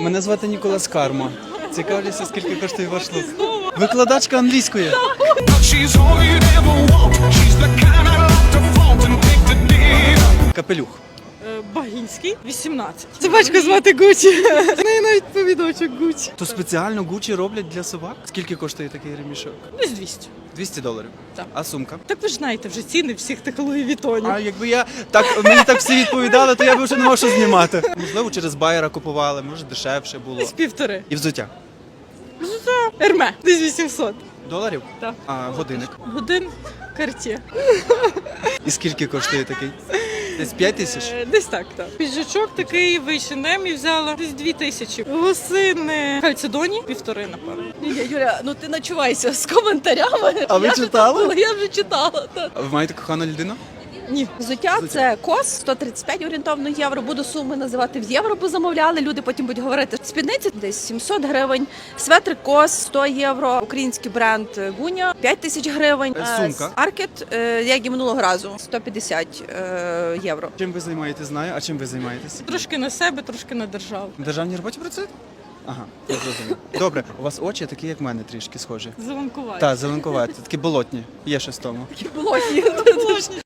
Мене звати Ніколас Кармо. Цікавлюся, скільки коштує ваш лук. Викладачка англійської. Капелюх. Е, Багінський, 18. Собачку звати Гучі. В неї навіть повідочок Гучі. То спеціально Гучі роблять для собак. Скільки коштує такий ремішок? Десь 200. 200 доларів. Так. А сумка? Так ви ж знаєте вже ціни всіх тих Луї Вітонів. А якби я так мені так всі відповідали, то я б вже не мав що знімати. Можливо, через байера купували, може дешевше було. Десь півтори. І взуття. Ерме, десь 800. Доларів? Так. А годинник. Годин карті. І скільки коштує такий? Десь 5 тисяч? Е, Десь так, так. Піджачок такий в H&M взяла десь 2 тисячі. Гусини. Хальцедоні півтори, напевно. Ні, Юля, ну ти начувайся з коментарями. А ви Я вже читали? була, Я вже читала. Так. А ви маєте кохану людину? Ні. Взуття це кос 135 орієнтовно євро. Буду суми називати в євро, бо замовляли. Люди потім будуть говорити. Спідниці десь 700 гривень. Светрик кос 100 євро. Український бренд Гуня 5 тисяч гривень. Е, сумка? Аркет, е, як і минулого разу, 150 е, євро. Чим ви займаєтесь, знаю, а чим ви займаєтесь? Трошки на себе, трошки на державу. На державній роботі працюєте? Ага, я зрозумів. Добре, у вас очі такі, як в мене, трішки схожі. Зеленкувати. Так, зеленкуваті, такі болотні. Є щось в тому. Було